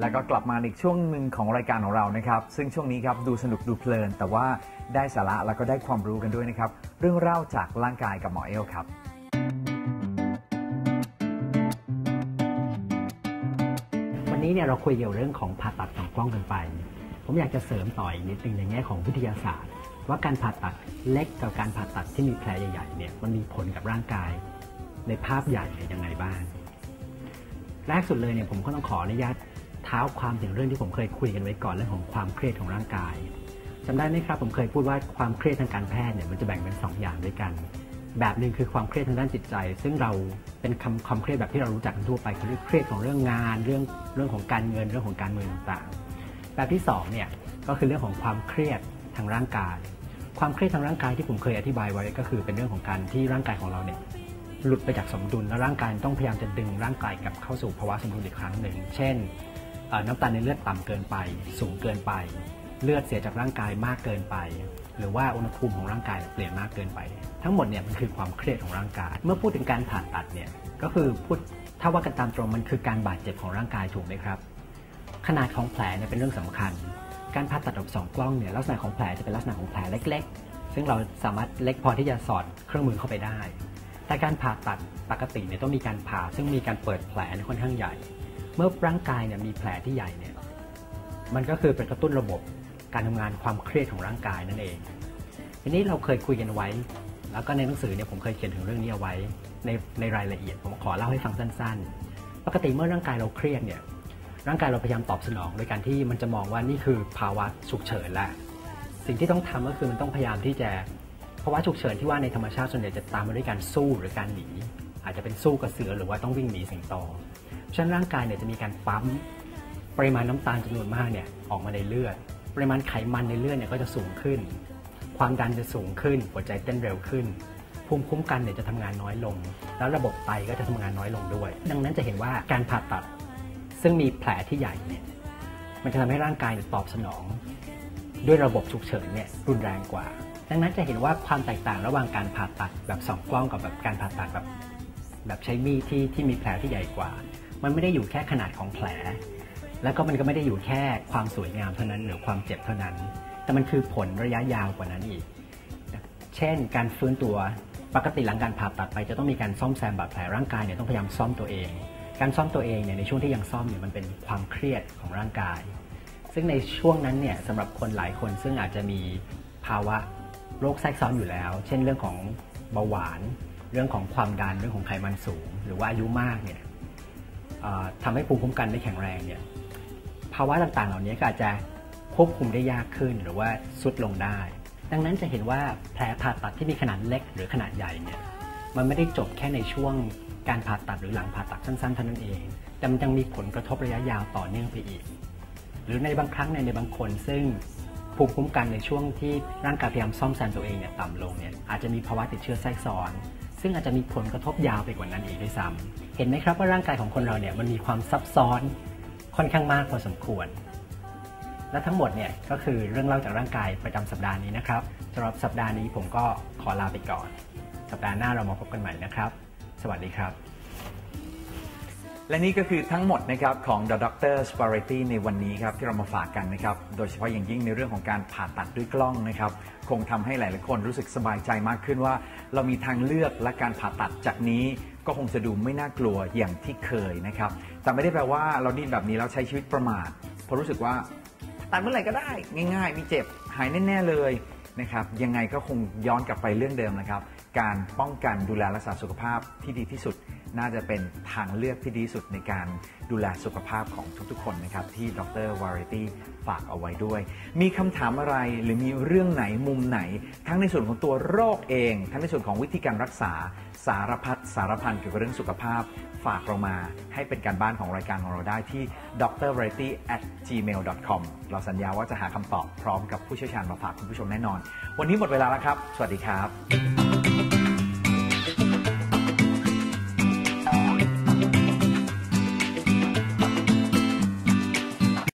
แล้วก็กลับมาอีกช่วงหนึ่งของรายการของเรานะครับ ซึ่งช่วงนี้ครับดูสนุกดูเพลิน แต่ว่าได้สาระแล้วก็ได้ความรู้กันด้วยนะครับ เรื่องเล่าจากร่างกายกับหมอเอลครับ วันนี้เนี่ยเราคุยเกี่ยวเรื่องของผ่าตัดสองกล้องกันไป ผมอยากจะเสริมต่ออีกนิดนึงในแง่ของวิทยาศาสตร์ ว่าการผ่าตัดเล็กกับการผ่าตัดที่มีแผลใหญ่ๆเนี่ยมันมีผลกับร่างกาย ในภาพใหญ่ยังไงบ้างแรกสุดเลยเนี่ยผมก็ต้องขออนุญาต ท้าความถึงเรื่องที่ผมเคยคุยกันไว้ก่อนเรื่องของความเครียดของร่างกายจำได้ไหมครับผมเคยพูดว่าความเครียดทางการแพทย์เนี่ยมันจะแบ่งเป็นสองอย่างด้วยกัน แบบหนึ่งคือความเครียดทางด้านจิตใจ ซึ่งเราเป็นคำความเครียดแบบที่เรารู้จักกันทั่วไปคือเครียดของเรื่องงาน เรื่องเรื่องของการเงินเรื่องของการเมืองต่างๆ แบบที่สองเนี่ยก็คือเรื่องของความเครียดทางร่างกาย ความเครียดทางร่างกายที่ผมเคยอธิบายไว้ก็คือเป็นเรื่องของการที่ร่างกายของเราเนี่ยหลุดไปจากสมดุลและร่างกายต้องพยายามจะดึงร่างกายกลับเข้าสู่ภาวะสมดุลอีกครั้งหนึ่ง เช่น น้ำตาลในเลือดต่ำเกินไป สูงเกินไป เลือดเสียจากร่างกายมากเกินไป หรือว่าอุณหภูมิของร่างกายเปลี่ยนมากเกินไป ทั้งหมดเนี่ยมันคือความเครียดของร่างกาย เมื่อพูดถึงการผ่าตัดเนี่ยก็คือพูดถ้าว่ากันตามตรงมันคือการบาดเจ็บของร่างกายถูกไหมครับ ขนาดของแผลเนี่ยเป็นเรื่องสำคัญ การผ่าตัดแบบสองกล้องเนี่ยลักษณะของแผลจะเป็นลักษณะของแผลเล็ก ๆ ซึ่งเราสามารถเล็กพอที่จะสอดเครื่องมือเข้าไปได้ แต่การผ่าตัดปกติเนี่ยต้องมีการผ่าซึ่งมีการเปิดแผลเนี่ยค่อนข้างใหญ่ เมื่อร่างกายเนี่ยมีแผลที่ใหญ่เนี่ยมันก็คือเป็นกระตุ้นระบบการทำงานความเครียดของร่างกายนั่นเอง ทีนี้เราเคยคุยกันไว้ แล้วก็ในหนังสือเนี่ยผมเคยเขียนถึงเรื่องนี้เอาไว้ในในรายละเอียดผมขอเล่าให้ฟังสั้น ๆ ปกติเมื่อร่างกายเราเครียดเนี่ยร่างกายเราพยายามตอบสนอง โดยการที่มันจะมองว่านี่คือภาวะฉุกเฉินแล้วสิ่งที่ต้องทำก็คือมันต้องพยายามที่จะภาวะฉุกเฉินที่ว่าในธรรมชาติส่วนใหญ่จะตามมาด้วยการสู้หรือการหนีอาจจะเป็นสู้กับเสือหรือว่าต้องวิ่งหนีสิงโต ฉะนั้นร่างกายเนี่ยจะมีการปั๊มปริมาณน้ำตาลจำนวนมากเนี่ยออกมาในเลือด ปริมาณไขมันในเลือดเนี่ยก็จะสูงขึ้น ความดันจะสูงขึ้น หัวใจเต้นเร็วขึ้น ภูมิคุ้มกันเนี่ยจะทำงานน้อยลง แล้วระบบไตก็จะทำงานน้อยลงด้วย ดังนั้นจะเห็นว่าการผ่าตัด ซึ่งมีแผลที่ใหญ่เนี่ยมันจะทำให้ร่างกายยตอบสนอง ด้วยระบบฉุกเฉินเนี่ยรุนแรงกว่า ดังนั้นจะเห็นว่าความแตกต่างระหว่างการผ่าตัดแบบสองกล้องกับแบบการผ่าตัดแบบแบบใช้มีดที่ที่มีแผลที่ใหญ่กว่า มันไม่ได้อยู่แค่ขนาดของแผล แล้วก็มันก็ไม่ได้อยู่แค่ความสวยงามเท่านั้นหรือความเจ็บเท่านั้น แต่มันคือผลระยะยาวกว่านั้นอีก เช่น การฟื้นตัวปกติหลังการผ่าตัดไปจะต้องมีการซ่อมแซมบาดแผลร่างกายเนี่ยต้องพยายามซ่อมตัวเอง การซ่อมตัวเองเนี่ยในช่วงที่ยังซ่อมเนี่ยมันเป็นความเครียดของร่างกาย ซึ่งในช่วงนั้นเนี่ยสำหรับคนหลายคนซึ่งอาจจะมีภาวะโรคแทรกซ้อนอยู่แล้ว เช่นเรื่องของเบาหวาน เรื่องของความดันเรื่องของไขมันสูง หรือว่าอายุมากเนี่ย ทำให้ภูมิคุ้มกันไม่แข็งแรงเนี่ยภาวะต่างๆ เหล่านี้ก็อาจจะควบคุมได้ยากขึ้นหรือว่าสุดลงได้ ดังนั้นจะเห็นว่าแผลผ่าตัดที่มีขนาดเล็กหรือขนาดใหญ่เนี่ยมันไม่ได้จบแค่ในช่วงการผ่าตัดหรือหลังผ่าตัดสั้นๆเท่านั้นเอง แต่มันยังมีผลกระทบระยะยาวต่อเนื่องไปอีก หรือในบางครั้งในในบางคนซึ่งภูมิคุ้มกันในช่วงที่ร่างกายพยายามซ่อมแซมตัวเองเนี่ยต่ำลงเนี่ยอาจจะมีภาวะติดเชื้อแทรกซ้อน ซึ่งอาจจะมีผลกระทบยาวไปกว่านั้นอีกด้วยซ้ำเห็นไหมครับว่าร่างกายของคนเราเนี่ยมันมีความซับซ้อนค่อนข้างมากพอสมควร และทั้งหมดเนี่ยก็คือเรื่องเล่าจากร่างกายประจำสัปดาห์นี้นะครับสำหรับสัปดาห์นี้ผมก็ขอลาไปก่อน สัปดาห์หน้าเรามาพบกันใหม่นะครับ สวัสดีครับ และนี่ก็คือทั้งหมดนะครับของ The Doctor's Variety ในวันนี้ครับที่เรามาฝากกันนะครับ โดยเฉพาะอย่างยิ่งในเรื่องของการผ่าตัดด้วยกล้องนะครับ คงทำให้หลายๆคนรู้สึกสบายใจมากขึ้นว่า เรามีทางเลือกและการผ่าตัดจากนี้ก็คงจะดูไม่น่ากลัวอย่างที่เคยนะครับ แต่ไม่ได้แปลว่าเราดิ้นแบบนี้แล้วใช้ชีวิตประมาทเพราะรู้สึกว่าตัดเมื่อไหร่ก็ได้ ง่ายๆ มีเจ็บหายแน่ๆเลยนะครับ ยังไงก็คงย้อนกลับไปเรื่องเดิมนะครับ การป้องกันดูแลรักษาสุขภาพที่ดีที่สุด น่าจะเป็นทางเลือกที่ดีสุดในการดูแลสุขภาพของทุกๆ คนนะครับ ที่ดร Variety ฝากเอาไว้ด้วย มีคำถามอะไรหรือมีเรื่องไหนมุมไหน ทั้งในส่วนของตัวโรคเอง ทั้งในส่วนของวิธีการรักษาสารพัดสารพันเกี่ยวกับเรื่องสุขภาพ ฝากเรามาให้เป็นการบ้านของรายการของเราได้ที่ drvariety at gmail com เราสัญญาว่าจะหาคำตอบพร้อมกับผู้เชี่ยวชาญมาฝากคุณผู้ชมแน่นอน วันนี้หมดเวลาแล้วครับ สวัสดีครับ